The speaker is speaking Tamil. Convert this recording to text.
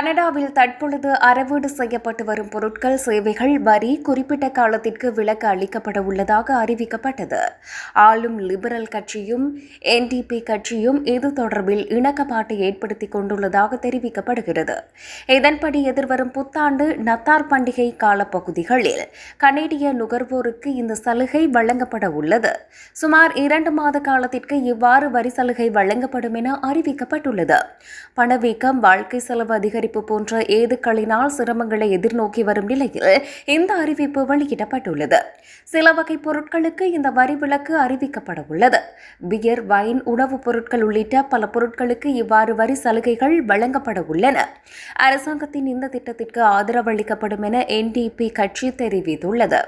கனடாவில் தற்பொழுது அறவீடு செய்யப்பட்டு வரும் பொருட்கள் சேவைகள் வரி குறிப்பிட்ட காலத்திற்கு விலக்கு அளிக்கப்பட உள்ளதாக அறிவிக்கப்பட்டது. ஆளும் லிபரல் கட்சியும் என்டிபி கட்சியும் இது தொடர்பில் இணக்கப்பாட்டை ஏற்படுத்தி கொண்டுள்ளதாக தெரிவிக்கப்படுகிறது. இதன்படி எதிர்வரும் புத்தாண்டு நத்தார் பண்டிகை காலப்பகுதிகளில் கனேடிய நுகர்வோருக்கு இந்த சலுகை வழங்கப்பட உள்ளது. சுமார் இரண்டு மாத காலத்திற்கு இவ்வாறு வரி சலுகை வழங்கப்படும் என அறிவிக்கப்பட்டுள்ளது. பணவீக்கம் வாழ்க்கை செலவு அதிகரிப்பு போன்ற ஏதுக்களினால் சிரமங்களை எதிர்நோக்கி வரும் நிலையில் இந்த அறிவிப்பு வெளியிடப்பட்டுள்ளது. சில வகை பொருட்களுக்கு இந்த வரி விலக்கு அறிவிக்கப்பட உள்ளது. பியர் வைன் உணவுப் பொருட்கள் உள்ளிட்ட பல பொருட்களுக்கு இவ்வாறு வரி சலுகைகள் வழங்கப்பட உள்ளன. அரசாங்கத்தின் இந்த திட்டத்திற்கு ஆதரவு அளிக்கப்படும் என என்டிபி கட்சி தெரிவித்துள்ளது.